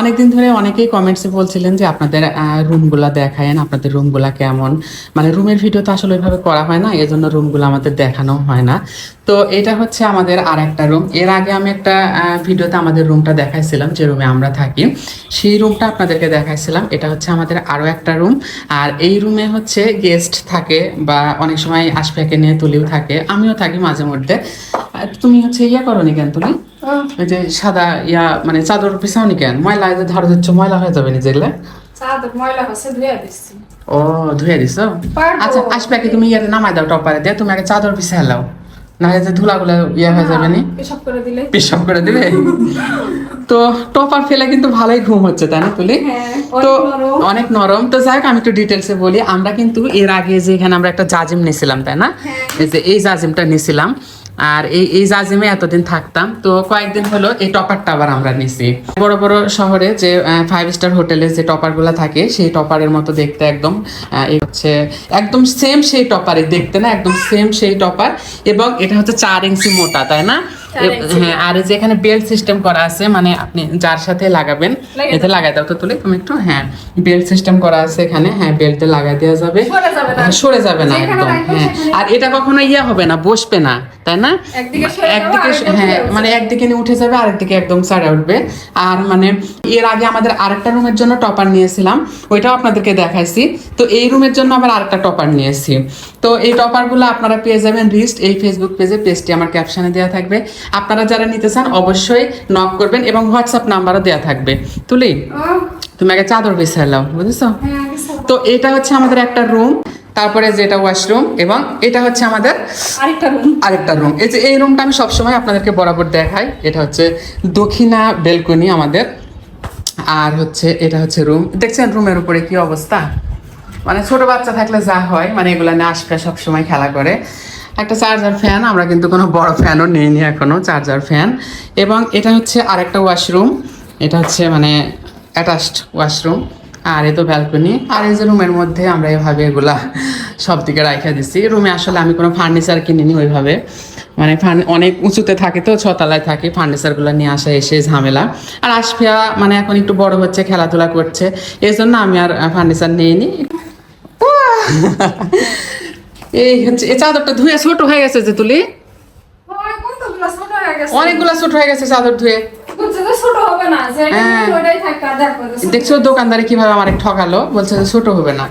অনেকদিন ধরে অনেকেই কমেন্টসে বলছিলেন যে আপনাদের রুমগুলা দেখায়েন, আপনাদের রুমগুলা কেমন? মানে রুমের ভিডিও তো আসলে ওইভাবে করা হয় না এই জন্য রুমগুলো আমাদের দেখানো হয় না। তো এটা হচ্ছে আমাদের আর একটা রুম এর আগে আমি একটা ভিডিওতে আমাদের রুমটা দেখাইছিলাম, যে রুমে আমরা থাকি। সেই রুমটা আপনাদেরকে দেখাইছিলাম। এটা হচ্ছে আমাদের আরও একটা রুম আর এই রুমে হচ্ছে গেস্ট থাকে বা অনেক সময় আশপাকে নিয়ে তুলিও থাকে। আমিও থাকি মাঝে মধ্যে। তুমি হচ্ছে ইয়া করো নি কেন তুমি? ওই যে সাদা ইয়া মানে চাদর পিছাওনি কেন? ময়লা যে ধরো দিচ্ছ ময়লা হয়ে যাবে নিজেগুলা। চাদর ময়লা হচ্ছে ধুয়ে দিচ্ছি ও ধুয়ে দিছো। আচ্ছা আসবে কি তুমি ইয়াতে নামাই দাও টপারে দিয়ে তুমি আগে চাদর পিছিয়ে লাও। না যে ধুলাগুলো ইয়া হয়ে যাবে নি। এসব করে দিলে। পেশাব করে দিবে তো টপার ফেলে কিন্তু ভালোই ঘুম হচ্ছে তাই না তুলি? হ্যাঁ, তো অনেক নরম। তো যাই হোক আমি একটু ডিটেলসে বলি। আমরা কিন্তু এর আগে যে এখানে আমরা একটা জাজিম নিয়েছিলাম তাই না? হ্যাঁ। এই যে এই জাজিমটা নিয়েছিলাম আর এই এই জাজিমে এতদিন থাকতাম। তো কয়েকদিন হলো এই টপারটা আবার আমরা নিছি। বড় বড় শহরে যে ফাইভ স্টার হোটেলে যে টপারগুলো থাকে সেই টপারের মতো দেখতে একদম এই হচ্ছে একদম সেম সেই টপারে দেখতে না একদম সেম সেই টপার। এবং এটা হচ্ছে চার ইঞ্চি মোটা তাই না। হ্যাঁ আর যে এখানে বেল্ট সিস্টেম করা আছে মানে আপনি যার সাথে লাগাবেন এতে লাগাই দাও তো তুলে তুমি একটু হ্যাঁ বেল্ট সিস্টেম করা আছে এখানে হ্যাঁ বেল্টে লাগাই দেওয়া যাবে। সরে যাবে না। হ্যাঁ, একদম হ্যাঁ। আর এটা কখনো ইয়ে হবে না বসবে না। তাই না? একদিকে সরে হ্যাঁ মানে একদিকে নিয়ে উঠে যাবে আরেকদিকে একদম সাড়ে উঠবে। আর মানে এর আগে আমাদের আরেকটা রুমের জন্য টপার নিয়েছিলাম ওইটাও আপনাদেরকে দেখাইছি। তো এই রুমের জন্য আবার আরেকটা টপার নিয়েছি। তো এই টপারগুলো আপনারা পেয়ে যাবেন রিস্ট এই ফেসবুক পেজে পেজটি আমার ক্যাপশনে দেওয়া থাকবে। আপনারা যারা নিতে চান অবশ্যই নক করবেন এবং হোয়াটসঅ্যাপ নাম্বারও দেওয়া থাকবে। তুলি তুমি আগে চাদর বিছাই লাও বুঝেছ? হ্যাঁ, তো এটা হচ্ছে আমাদের একটা রুম তারপরে যেটা ওয়াশরুম এবং এটা হচ্ছে আমাদের আরেকটা রুম আরেকটা রুম এই যে এই রুমটা আমি সবসময় আপনাদেরকে বরাবর দেখাই। এটা হচ্ছে দক্ষিণা বেলকনি আমাদের। আর হচ্ছে এটা হচ্ছে রুম দেখছেন রুমের উপরে কি অবস্থা? মানে ছোট বাচ্চা থাকলে যা হয় মানে এগুলো নিয়ে আসবে সবসময় খেলা করে। একটা চার্জার ফ্যান আমরা কিন্তু কোনো বড় ফ্যানও নিইনি এখনও চার্জার ফ্যান এবং এটা হচ্ছে আরেকটা ওয়াশরুম এটা হচ্ছে মানে অ্যাটাচড ওয়াশরুম আর এ তো ব্যালকনি আর এই যে রুমের মধ্যে আমরা এভাবে এগুলা সব দিকে রাখা দিছি। রুমে আসলে আমি কোনো ফার্নিচার কিনিনি ওইভাবে। মানে অনেক উঁচুতে থাকে তো ছতলায় থাকে ফার্নিচারগুলো নিয়ে আসা এসে ঝামেলা। আর আসফিয়া মানে এখন একটু বড় হচ্ছে খেলাধুলা করছে। এই জন্য আমি আর ফার্নিচার নিইনি। এই হচ্ছে এই চাদরটা ধুয়ে ছোট হয়ে গেছে যে তুলি। অনেকগুলা ছোট হয়ে গেছে। চাদর ধুয়ে। ছোট হবে না, দেখছ দোকানদারে কীভাবে আমার ঠকালো? বলছে যে ছোট হবে না।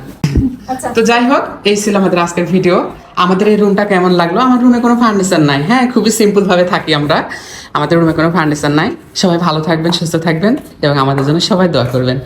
আচ্ছা, তো যাই হোক এই ছিল আমাদের আজকের ভিডিও আমাদের এই রুমটা কেমন লাগল? আমার রুমে কোনো ফার্নিচার নাই। হ্যাঁ খুবই সিম্পল ভাবে থাকি আমরা। আমাদের রুমে কোনো ফার্নিচার নাই। সবাই ভালো থাকবেন সুস্থ থাকবেন এবং আমাদের জন্য সবাই দোয়া করবেন।